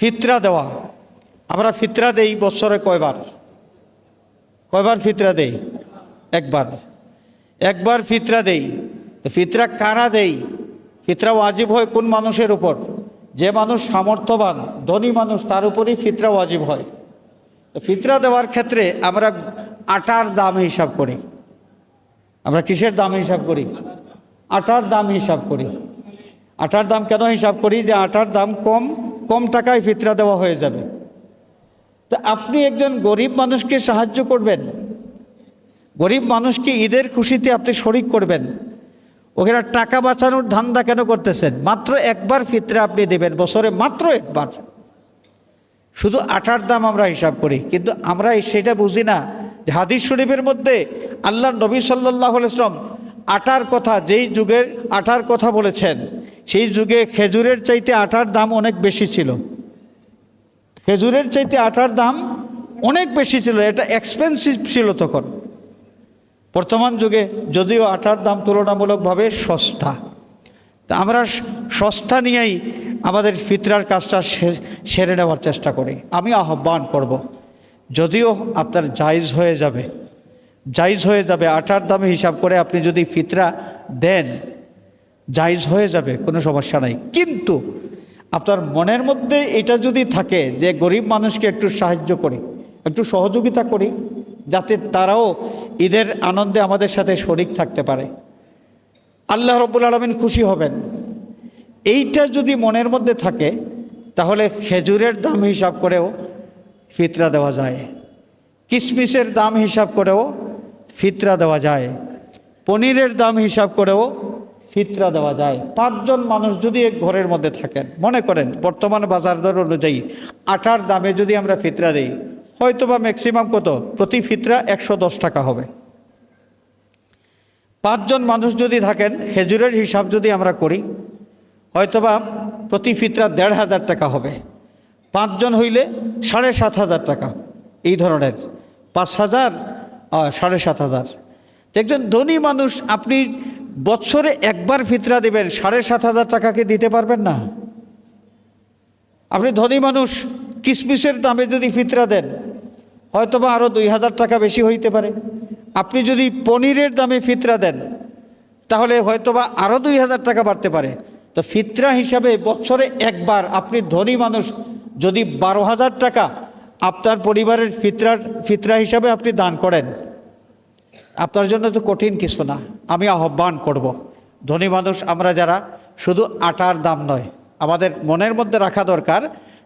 ফিতরা দেওয়া। আমরা ফিতরা দেই বছরে কয়বার? কয়বার ফিতরা দেই? একবার। একবার ফিতরা দেই। ফিতরা কারা দেই? ফিতরা ওয়াজিব হয় কোন মানুষের উপর? যে মানুষ সামর্থ্যবান, ধনী মানুষ, তার উপরই ফিতরা ওয়াজিব হয়। ফিতরা দেওয়ার ক্ষেত্রে আমরা আটার দাম হিসাব করি। আমরা কিসের দাম হিসাব করি? আটার দাম হিসাব করি। আটার দাম কেন হিসাব করি? যে আটার দাম কম কম টাকায় ফিতরা দেওয়া হয়ে যাবে। তো আপনি একজন গরিব মানুষকে সাহায্য করবেন। গরিব মানুষকে ঈদের খুশিতে আপনি শরিক করবেন। ওখানে টাকা বাঁচানোর ধান্দা কেন করতেছেন? মাত্র একবার ফিতরা আপনি দেবেন, বছরে মাত্র একবার। শুধু আটার দাম আমরা হিসাব করি, কিন্তু আমরা সেটা বুঝি না যে হাদিস শরীফের মধ্যে আল্লাহ নবী সাল্লাহ ইসলাম আটার কথা, যেই যুগের আটার কথা বলেছেন সেই যুগে খেজুরের চাইতে আটার দাম অনেক বেশি ছিল। খেজুরের চাইতে আটার দাম অনেক বেশি ছিল, এটা এক্সপেন্সিভ ছিল তখন। বর্তমান যুগে যদিও আটার দাম তুলনামূলকভাবে সস্তা। তা আমরা সস্তা নিয়েই আমাদের ফিতরার কাজটা সেরে নেওয়ার চেষ্টা করি। আমি আহ্বান করব। যদিও আপনার জায়জ হয়ে যাবে, জায়জ হয়ে যাবে আটার দামে হিসাব করে আপনি যদি ফিতরা দেন জায়জ হয়ে যাবে, কোনো সমস্যা নাই। কিন্তু আপনার মনের মধ্যে এটা যদি থাকে যে গরিব মানুষকে একটু সাহায্য করি, একটু সহযোগিতা করি, যাতে তারাও ঈদের আনন্দে আমাদের সাথে শরিক থাকতে পারে। আল্লাহ রব্বুল আলমিন খুশি হবেন। এইটা যদি মনের মধ্যে থাকে, তাহলে খেজুরের দাম হিসাব করেও ফিতরা দেওয়া যায়। কিশমিশের দাম হিসাব করেও ফিতরা দেওয়া যায়। পনিরের দাম হিসাব করেও ফিতরা দেওয়া যায়। পাঁচজন মানুষ যদি এক ঘরের মধ্যে থাকেন, মনে করেন বর্তমান বাজার দর অনুযায়ী আটার দামে যদি আমরা ফিতরা দিই হয়তো বা ম্যাক্সিমাম কত? প্রতি ফিতরা একশো দশ টাকা হবে। পাঁচজন মানুষ যদি থাকেন, খেজুরের হিসাব যদি আমরা করি, হয়তোবা প্রতি ফিতরা দেড় হাজার টাকা হবে। পাঁচজন হইলে সাড়ে সাত হাজার টাকা। এই ধরনের পাঁচ হাজার সাড়ে সাত হাজার। একজন ধনী মানুষ আপনি বছরে একবার ফিতরা দেবেন, সাড়ে সাত হাজার টাকাকে দিতে পারবেন না? আপনি ধনী মানুষ, কিসমিসের দামে যদি ফিতরা দেন, হয়তোবা আরও দুই হাজার টাকা বেশি হইতে পারে। আপনি যদি পনিরের দামে ফিতরা দেন, তাহলে হয়তোবা আরও দুই হাজার টাকা বাড়তে পারে। তো ফিতরা হিসাবে বছরে একবার আপনি ধনী মানুষ, যদি বারো হাজার টাকা আপনার পরিবারের ফিতরার, ফিতরা হিসাবে আপনি দান করেন। আপনার জন্য তো কঠিন কিছু না, আমি আহ্বান করব। ধনী মানুষ আমরা যারা, শুধু আটার দাম নয়, আমাদের মনের মধ্যে রাখা দরকার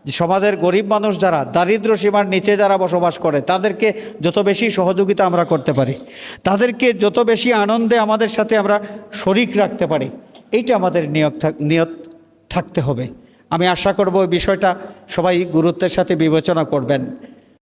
যে সমাজের গরিব মানুষ যারা, দারিদ্র সীমার নিচে যারা বসবাস করে, তাদেরকে যত বেশি সহযোগিতা আমরা করতে পারি, তাদেরকে যত বেশি আনন্দে আমাদের সাথে আমরা শরিক রাখতে পারি, এইটা আমাদের নিয়ত নিয়ত থাকতে হবে আমি আশা করব বিষয়টা সবাই গুরুত্বের সাথে বিবেচনা করবেন